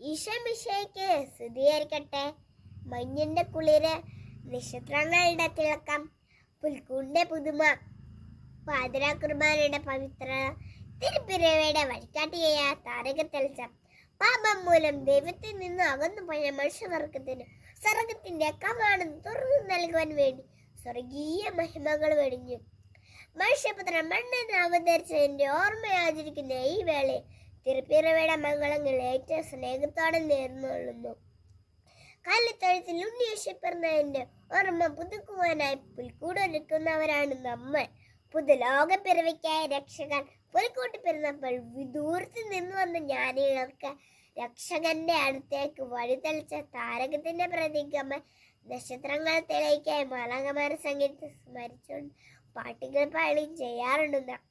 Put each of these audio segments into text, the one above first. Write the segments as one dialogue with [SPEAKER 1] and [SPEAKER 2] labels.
[SPEAKER 1] ഈശോമിശയ്ക്ക് സ്ഥിരീകരിക്കട്ടെ മഞ്ഞിന്റെ കുളിര് നക്ഷത്രങ്ങളുടെ തിളക്കം പുൽക്കൂടിന്റെ പുതുമ പാതിരാകുർബാനയുടെ പവിത്ര തിരുപ്പിരവയുടെ വഴികാട്ടിയായ താരക തെളിച്ചം പാപം മൂലം ദൈവത്തിൽ നിന്ന് അകന്നു പോയ മനുഷ്യവർഗത്തിന് സ്വർഗത്തിന്റെ കവാടം തുറന്നു നൽകുവാൻ വേണ്ടി സ്വർഗീയ മഹിമകൾ വെടിഞ്ഞു. മനുഷ്യപുത്രൻ മണ്ണെന്ന് അവതരിച്ചതിന്റെ ഓർമ്മയാചരിക്കുന്ന ഈ വേളയിൽ തിരുപ്പിറവയുടെ മംഗളങ്ങൾ ഏറ്റവും സ്നേഹത്തോടെ നേർന്നുകൊള്ളുന്നു കാലിത്തൊഴുത്തിൽ ഉണ്ണിയേശപ്പെടുന്നതിന്റെ ഓർമ്മ പുതുക്കുവാനായി പുൽക്കൂടൊരുക്കുന്നവരാണ് നമ്മൾ പുതുലോക പിറവിക്കായ രക്ഷകൻ പുൽക്കൂട്ടി പിറന്നപ്പോൾ വിദൂരത്ത് നിന്ന് വന്ന ജ്ഞാനികൾക്ക് രക്ഷകന്റെ അടുത്തേക്ക് വഴിതെളിച്ച താരകത്തിന്റെ പ്രതീകമായി നക്ഷത്രങ്ങൾ തെളിയിക്കായി മലകമാര സംഗീതം സ്മരിച്ചുകൊണ്ട് പാട്ടുകൾ പാടുകയും ചെയ്യാറുണ്ട് നാം.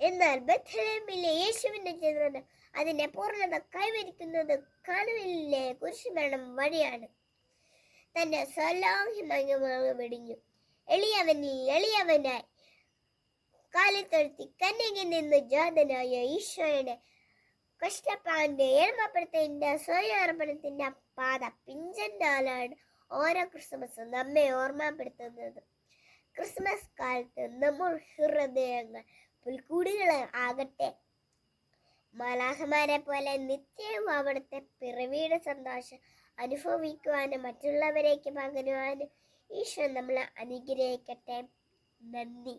[SPEAKER 1] എന്നാൽ ബethlehem-ലെ യേശുവിന്റെ ജനനം അതിന്റെ പൂർണത കൈവരിക്കുന്നത് കാനുവിലെ കുരിശുമരണം വഴിയാണ്. തന്റെ സ്വലോഹിമംഗமாக വെടിഞ്ഞു. എളിയവനിൽ എളിയവനായി. കാലിത്തൊഴുത്തി കന്യകിൽ നിന്ന് ജാതനായ ഈശോയുടെ കഷ്ടപ്പാടിന്റെ ഏർമപ്പെടുത്തതിന്റെ സ്വയർപ്പണത്തിന്റെ പാത പിഞ്ചന്റാലാണ് ഓരോ ക്രിസ്മസും നമ്മെ ഓർമ്മപ്പെടുത്തുന്നത്. ക്രിസ്മസ് കാലത്ത് നമ്മൾ ഹൃദയങ്ങൾ പുൽക്കൂടുകൾ ആകട്ടെ. മലാഹമാരെ പോലെ നിത്യവും അവിടുത്തെ പിറവിയുടെ സന്തോഷം അനുഭവിക്കുവാനും മറ്റുള്ളവരേക്ക് പകരുവാനും ഈശ്വരൻ നമ്മളെ അനുഗ്രഹിക്കട്ടെ. നന്ദി.